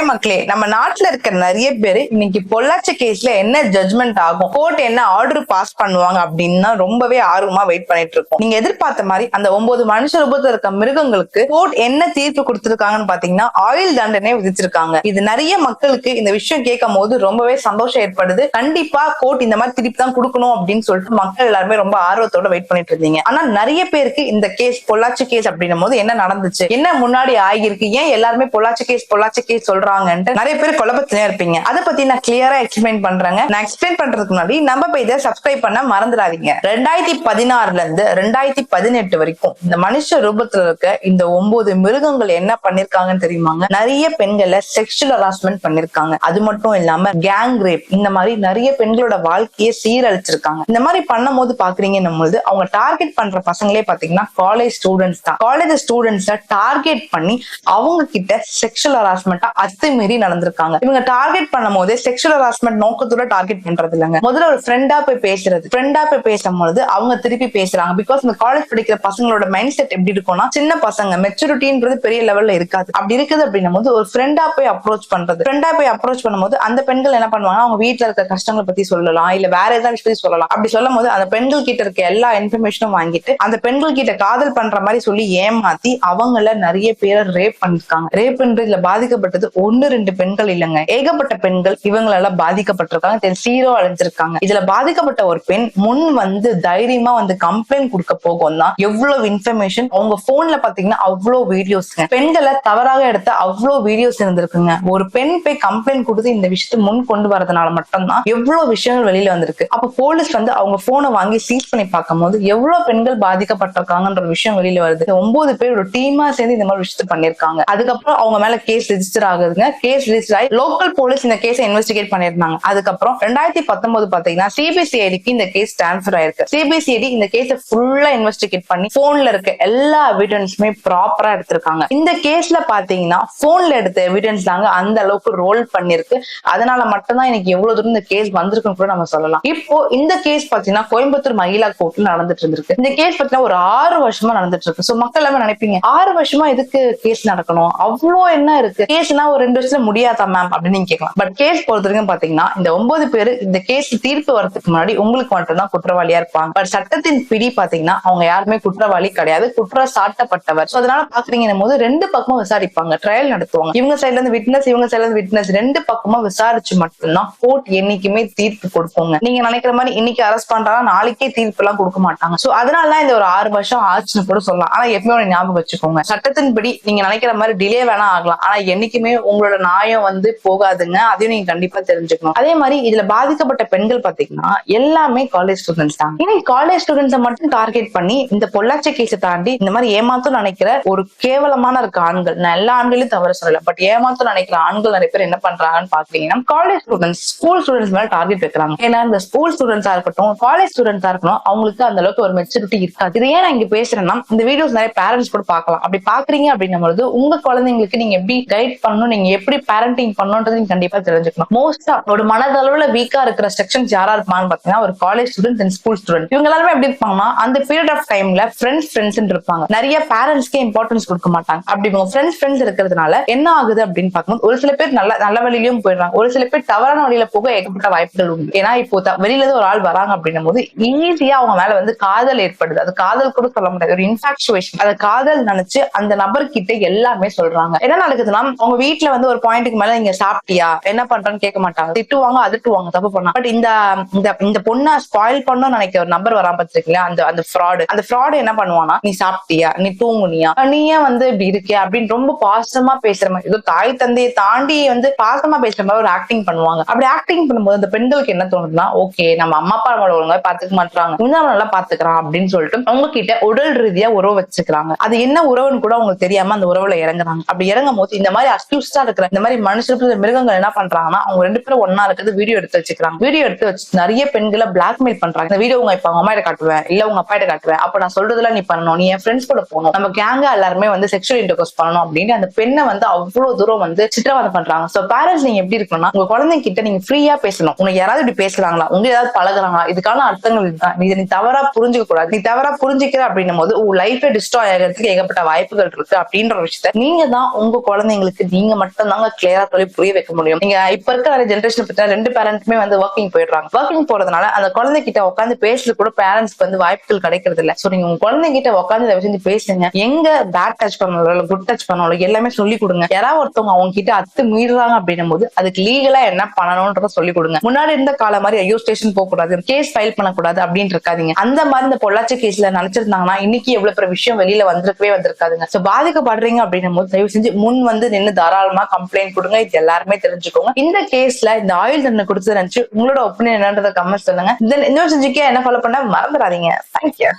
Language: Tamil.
ஹாய் மக்களே நம்ம நாட்டுல இருக்கிற நிறைய பேர் இன்னைக்கு பொள்ளாச்சி கேஸ்ல என்ன ஜட்மெண்ட் ஆகும்? கோர்ட் என்ன ஆர்டர் பாஸ் பண்ணுவாங்க அப்படின்னு தான் ரொம்பவே ஆர்வமா வெயிட் பண்ணிட்டு இருக்கோம். நீங்க எதிர்பார்த்த மாதிரி அந்த ஒன்பது மனுஷ ரூபத்துல இருக்க மிருகங்களுக்கு கோர்ட் என்ன தீர்ப்பு கொடுத்திருக்காங்கன்னு பாத்தீங்கன்னா ஆயுள் தண்டனை விதிச்சிருக்காங்க. இது நிறைய மக்களுக்கு இந்த விஷயம் கேட்கும் போது ரொம்பவே சந்தோஷம் ஏற்படுது. கண்டிப்பா கோர்ட் இந்த மாதிரி திருப்பி தான் கொடுக்கணும் அப்படின்னு சொல்லிட்டு மக்கள் எல்லாருமே ரொம்ப ஆர்வத்தோட வெயிட் பண்ணிட்டு இருந்தீங்க. ஆனா நிறைய பேருக்கு இந்த கேஸ் பொள்ளாச்சி கேஸ் அப்படின்னும் போது என்ன நடந்துச்சு? என்ன முன்னாடி ஆகியிருக்கு? ஏன் எல்லாருமே பொள்ளாச்சி கேஸ் பொள்ளாச்சி கேஸ் சொல்றாங்கன்ட்டு நிறைய பேர் குழப்பத்திலே இருப்பீங்க. அதை பத்தி நான் கிளியரா எக்ஸ்பிளைன் பண்றேங்க. நான் எக்ஸ்பிளைன் பண்றதுக்கு முன்னாடி நம்ம போய் இதை சப்ஸ்கிரைப் பண்ண மறந்துடாதீங்க. ரெண்டாயிரத்தி பதினாறுல இருந்து ரெண்டாயிரத்தி பதினெட்டு வரைக்கும் இந்த மனுஷ ரூபத்துல இருக்க இந்த ஒன்பது மிருகங்கள் என்ன பண்ணிருக்காங்கன்னு தெரியுமாங்க? நிறைய பெண்களை செக்ஷுவல் ஹராஸ்மெண்ட் பண்ணிருக்காங்க. அது மட்டும் இல்லாம கேங் ரேப் இந்த மாதிரி நிறைய பெண்களோட வாழ்க்கையை சீரழிச்சிருக்காங்க. இந்த மாதிரி பண்ணும்போது பாக்குறீங்கன்னும் போது அவங்க டார்கெட் பண்ற பசங்களே பாத்தீங்கன்னா காலேஜ் ஸ்டூடெண்ட்ஸ் தான். காலேஜ் ஸ்டூடெண்ட்ஸ டார்கெட் பண்ணி அவங்க கிட்ட செக்ஷுவல் ஹராஸ்மெண்டா அத்துமீறி நடந்திருக்காங்க. இவங்க டார்கெட் பண்ணும் போது செக்ஷுவல் ஹராஸ்மெண்ட் நோக்கத்தோட டார்கெட் பண்றது இல்லைங்க. முதல்ல ஒரு ஃப்ரெண்டா போய் பேசுறது. ஃப்ரெண்டா போய் பேசும்போது அவங்க திருப்பி பேசுறாங்க. பிகாஸ் இந்த காலேஜ் படிக்கிற பசங்களோட மைண்ட் செட் எப்படி இருக்கும்னா சின்ன பசங்க மெச்சூரிட்டின்றது பெரிய லெவல்ல இருக்காது. அப்படி இருக்குது அப்படின்னும் போது ஒரு ஃப்ரெண்டா போய் அப்ரோச் பண்றது. ஃப்ரெண்டா போய் அப்ரோச் பண்ணும்போது அந்த பெண்கள் என்ன பண்ணுவாங்க அவங்க வீட்டுல இருக்க கஷ்டங்களை பத்தி சொல்லலாம். இல்ல வேற ஏதாவது விஷயத்தை சொல்லலாம். அப்படி சொல்லும் போது அந்த பெண்கள் கிட்ட இருக்க எல்லா இன்ஃபர்மேஷனும் வாங்கிட்டு அந்த பெண்கள் கிட்ட காதல் பண்ற மாதிரி சொல்லி ஏமாத்தி அவங்கள நிறைய பேரை ரேப் பண்ணிருக்காங்க. ரேப்ன்றதுல பாதிக்கப்பட்டது ஒன்னு ரெண்டு பெண்கள் இல்லைங்க. ஏகப்பட்ட பெண்கள் இவங்களால பாதிக்கப்பட்டிருக்காங்க. சீரோ அடைஞ்சிருக்காங்க. இதுல பாதிக்கப்பட்ட ஒரு பெண் முன் வந்து தைரியமா வந்து கம்ப்ளைண்ட் கொடுக்க போகும் தான் எவ்வளவு இன்ஃபர்மேஷன் அவங்க போன்ல பாத்தீங்கன்னா அவ்வளவு வீடியோஸ்ங்க பெண்களை தவறாக எடுத்த அவ்வளவு வீடியோஸ் இருந்திருக்குங்க. ஒரு பெண் போய் கம்ப்ளைண்ட் கொடுத்து இந்த விஷயத்தை முன் கொண்டு வரதுனால மட்டும்தான் எவ்வளவு விஷயங்கள் வெளியில வந்திருக்கு. அப்ப போலீஸ் வந்து அவங்க போனை வாங்கி சீஸ் பண்ணி பார்க்கும்போது எவ்வளவு பெண்கள் பாதிக்கப்பட்டிருக்காங்கன்ற விஷயம் வெளியில வருது. ஒன்பது பேர் ஒரு டீமா சேர்ந்து இந்த மாதிரி விஷயத்த பண்ணிருக்காங்க அதுக்கப்புறம் அவங்க மேல கேஸ் ரெஜிஸ்டர் கேஸ் ரிஜிஸ்டர் ஆகி லோக்கல் போலீஸ் இந்த கேஸை இன்வெஸ்டிகேட் பண்ணிருந்தாங்க அதுக்கப்புறம் ரெண்டாயிரத்தி பத்தொன்பது பாத்தீங்கன்னா சிபிசிஐடிக்கு இந்த கேஸ் டிரான்ஸ்பர் ஆயிருக்கு. சிபிசிஐடி இந்த கேஸை ஃபுல்லா இன்வெஸ்டிகேட் பண்ணி போன்ல இருக்க எல்லா எவிடன்ஸுமே ப்ராப்பரா எடுத்திருக்காங்க. இந்த கேஸ்ல பாத்தீங்கன்னா போன்ல எடுத்த எவிடன்ஸ் தாங்க அந்த அளவுக்கு ரோல் பண்ணிருக்கு அதனால மட்டும்தான் இன்னைக்கு எவ்வளவு தூரம் இந்த கேஸ் வந்திருக்குன்னு கூட நம்ம சொல்லலாம். இப்போ இந்த கேஸ் பாத்தீங்கன்னா கோயம்புத்தூர் மகிழா கோர்ட்ல நடந்துட்டு இருந்திருக்கு. இந்த கேஸ் பாத்தீங்கன்னா ஒரு ஆறு வருஷமா நடந்துட்டு இருக்கு. சோ மக்கள் எல்லாமே நினைப்பீங்க ஆறு வருஷமா எதுக்கு கேஸ் நடக்கணும்? அவ்வளோ என்ன இருக்கு? கேஸ்னா ஒரு ரெண்டு வருஷத்துல முடியாதா மேம் அப்படின்னு நீங்க கேட்கலாம். பட் கேஸ் பொறுத்த வரைக்கும் பாத்தீங்கன்னா இந்த ஒன்பது பேர் இந்த கேஸ் தீர்ப்பு வரதுக்கு முன்னாடி உங்களுக்கு மட்டும்தான் குற்றவாளியா இருப்பாங்க. பட் சட்டத்தின் பிடி பாத்தீங்கன்னா அவங்க யாருமே குற்றவாளி கிடையாது. குற்றம் சாட்டப்பட்டவர் அதனால பாக்குறீங்கன்னும் போது ரெண்டு பக்கமும் விசாரிப்பாங்க. ட்ரையல் நடத்துவாங்க. இவங்க சைட்ல இருந்து விட்னஸ் இவங்க சைட்ல இருந்து விட்னஸ் ரெண்டு பக்கமும் விசாரிச்சு மட்டும்தான் கோர்ட் என்னைக்குமே தீர்ப்பு கொடுப்போங்க நீங்க நினைக்கிற மாதிரி இன்னைக்கு அரெஸ்ட் பண்றாங்க நாளைக்கே தீர்ப்பு எல்லாம் கொடுக்க மாட்டாங்க. சோ அதனாலதான் இந்த ஒரு ஆறு வருஷம் ஆச்சுன்னு கூட சொல்லலாம். ஆனா எப்பவுமே ஞாபகம் வச்சுக்கோங்க. சட்டத்தின்படி நீங்க நினைக்கிற மாதிரி டிலே வேணா ஆகலாம். ஆனா என்னைக்குமே உங்களோட நியாயம் வந்து போகாதுங்க. அதையும் நீங்க கண்டிப்பா தெரிஞ்சுக்கணும். அதே மாதிரி இதுல பாதிக்கப்பட்ட பெண்கள் பாத்தீங்கன்னா எல்லாமே காலேஜ் ஸ்டூடெண்ட்ஸ் தான். இன்னைக்கு காலேஜ் ஸ்டூடெண்ட்ஸை மட்டும் டார்கெட் பண்ணி இந்த பொள்ளாச்சி கேஸை தாண்டி இந்த மாதிரி ஏமாத்தும் நினைக்கிற ஒரு கேவலமான இருக்க ஆண்கள் நான் எல்லா ஆண்களையும் தவறு சொல்லல பட் ஏமாத்தும் நினைக்கிற ஆண்கள் நிறைய பேர் என்ன பண்றாங்கன்னு பாத்தீங்கன்னா காலேஜ் ஸ்டூடெண்ட்ஸ் ஸ்கூல் ஸ்டூடெண்ட்ஸ் மேல டார்கெட் வைக்கிறாங்க. ஏன்னா இந்த ஸ்கூல் ஸ்டூடெண்ட்ஸா இருக்கட்டும் காலேஜ் ஸ்டூடெண்ட்ஸா இருக்கணும் அவங்களுக்கு அந்த அளவுக்கு ஒரு மெச்சூரிட்டி இருக்காது. இது ஏன் நான் இங்க பேசுறேன்னா இந்த வீடியோஸ் நிறைய பேரண்ட்ஸ் கூட பார்க்கலாம். அப்படி பாக்குறீங்க அப்படின்னும் பொழுது உங்க குழந்தைங்களுக்கு நீங்க எப்படி கைட் பண்ணணும் நீங்க நீங்க எப்படி பேரண்டிங் பண்ணணும்ன்றது நீங்க கண்டிப்பா தெரிஞ்சுக்கணும். மோஸ்டா ஒரு மனதளவுல வீக்கா இருக்கிற செக்ஷன்ஸ் யாரா இருப்பாங்கன்னு பாத்தீங்கன்னா ஒரு college student and school student இவங்க எல்லாருமே எப்படி இருப்பாங்கன்னா அந்த பீரியட் ஆஃப் டைம்ல ஃப்ரெண்ட்ஸ் ஃப்ரெண்ட்ஸ் இருப்பாங்க. நிறைய பேரண்ட்ஸ்க்கே இம்பார்ட்டன்ஸ் கொடுக்க மாட்டாங்க. அப்படி இவங்க ஃப்ரெண்ட்ஸ் ஃப்ரெண்ட்ஸ் இருக்கிறதுனால என்ன ஆகுது அப்படின்னு பார்க்கும்போது ஒரு சில பேர் நல்ல நல்ல வழியிலும் போயிடுறாங்க. ஒரு சில பேர் தவறான வழியில போக ஏகப்பட்ட வாய்ப்புகள் உண்டு. ஏன்னா இப்போ வெளியில இருந்து ஒரு ஆள் வராங்க அப்படின்னும் போது ஈஸியா அவங்க மேல வந்து காதல் ஏற்படுது. அது காதல் கூட சொல்ல முடியாது. ஒரு இன்ஃபாக்சுவேஷன் அதை காதல் நினைச்சு அந்த நபர்கிட்ட எல்லாமே சொல்றாங்க. என்ன நடக்குதுன்னா அவங்க வீட்டுல வந்து ஒரு பாயிண்ட்டுக்கு மேல நீங்க சாப்பிட்டியா? என்ன பண்றேன்னு கேட்க மாட்டாங்க திட்டுவாங்க அதட்டுவாங்க தப்பு பண்ணா. பட் இந்த இந்த பொண்ணை ஸ்பாயில் பண்ணணும்னு நினைக்கிற ஒரு நம்பர் வராம பார்த்துருக்கீங்களா? அந்த அந்த ஃப்ராடு அந்த ஃப்ராடு என்ன பண்ணுவானா நீ சாப்பிட்டியா? நீ தூங்குனியா நீ ஏன் வந்து இப்படி இருக்கியா அப்படின்னு ரொம்ப பாசமா பேசுற மாதிரி ஏதோ தாய் தந்தையை தாண்டி வந்து பாசமா பேசுற மாதிரி ஒரு ஆக்டிங் பண்ணுவாங்க. அப்படி ஆக்டிங் பண்ணும்போது அந்த பெண்களுக்கு என்ன தோணுதுன்னா ஓகே நம்ம அம்மா அப்பா நம்மள ஒழுங்கா பாத்துக்க மாட்டாங்க இன்னும் நல்லா பாத்துக்கிறான் அப்படின்னு சொல்லிட்டு அவங்க கிட்ட உடல் ரீதியா உறவு வச்சுக்கிறாங்க. அது என்ன உறவுன்னு கூட அவங்களுக்கு தெரியாம அந்த உறவுல இறங்குறாங்க. அப்படி இறங்கும் போது இந்த மாதிரி அக்யூஸ்டா இருக்கிற இந்த மாதிரி மனுஷருக்கு மிருகங்கள் என்ன பண்றாங்கன்னா அவங்க ரெண்டு பேரும் ஒன்னா இருக்கிறது வீடியோ எடுத்து வச்சுக்கிறாங்க. வீடியோ எடுத்து வச்சு நிறைய பெண்களை பிளாக்மெயில் பண்றாங்க. இந்த வீடியோ உங்க இப்ப அவங்க அம்மா காட்டுவேன் இல்ல உங்க அப்பா கிட்ட காட்டுவேன். அப்ப நான் சொல்றதுல நீ பண்ணணும். நீ என் ஃப்ரெண்ட்ஸ் கூட போகணும். நம்ம கேங்கா எல்லாருமே வந்து செக்ஷுவல் இன்டர்கோர்ஸ் பண்ணணும் அப்படின்னு அந்த பெண்ணை வந்து அவ்வளவு தூரம் வந்து சித்திரவதை பண்றாங்க. சோ பேரண்ட்ஸ் நீங்க எப்படி இருக்கணும்னா உங்க குழந்தைங்க கிட்ட நீங்க ஃப்ரீயா பேசணும். உனக்கு யாராவது இப்படி பேசுறாங்களா? உங்க ஏதாவது பழகுறாங்களா? இதுக்கான அர்த்தங்கள் இதுதான் இதை நீ தவறா புரிஞ்சுக்க கூடாது. நீ தவறா புரிஞ்சுக்கிற அப்படின்னும் போது உன் லைஃபே டிஸ்ட்ராய் ஆகிறதுக்கு ஏகப்பட்ட வாய்ப்புகள் இருக்கு அப்படின்ற விஷயத்த நீங்க தான் உங்க குழந்தைங்களுக்கு நீங்க மட்டும் மட்டும்தாங்க கிளியரா சொல்லி புரிய வைக்க முடியும். நீங்க இப்ப இருக்கிற ஜென்ரேஷன் பத்தி ரெண்டு பேரண்ட்ஸுமே வந்து ஒர்க்கிங் போயிடுறாங்க. ஒர்க்கிங் போறதுனால அந்த குழந்தை கிட்ட உட்காந்து பேசுறது கூட பேரண்ட்ஸ்க்கு வந்து வாய்ப்புகள் கிடைக்கிறது இல்ல சோ நீங்க உங்க குழந்தைகிட்ட உட்காந்து இதை செஞ்சு பேசுங்க. எங்க பேட் டச் பண்ணணும் குட் டச் பண்ணணும் எல்லாமே சொல்லி கொடுங்க. யாராவது ஒருத்தவங்க அவங்க கிட்ட அத்து மீறுறாங்க அப்படின்னும் போது அதுக்கு லீகலா என்ன பண்ணணும்ன்றத சொல்லி கொடுங்க. முன்னாடி இருந்த காலம் மாதிரி ஐயோ ஸ்டேஷன் போக கூடாது கேஸ் ஃபைல் பண்ணக்கூடாது அப்படின்னு இருக்காதீங்க. அந்த மாதிரி இந்த பொள்ளாச்சி கேஸ்ல நினைச்சிருந்தாங்கன்னா இன்னைக்கு எவ்வளவு பெரிய விஷயம் வெளியில வந்திருக்கவே வந்திருக்காதுங்க. சோ பாதிக்கப்படுறீங்க அப்படின்னும் போது தயவு செஞ்சு முன் வந்து நின்னு தாராளமா கம்ப்ளைண்ட் கொடுங்க. இது எல்லாருமே தெரிஞ்சுக்கோங்க. இந்த கேஸ்ல இந்த ஆயுள் தண்டனை கொடுத்து நினைச்சு உங்களோட ஒப்பீனியன் என்னன்றத கமெண்ட் சொல்லுங்க. தென் இன்னொரு செஞ்சுக்கே என்ன ஃபாலோ பண்ண மறந்துடாதீங்க. தேங்க்யூ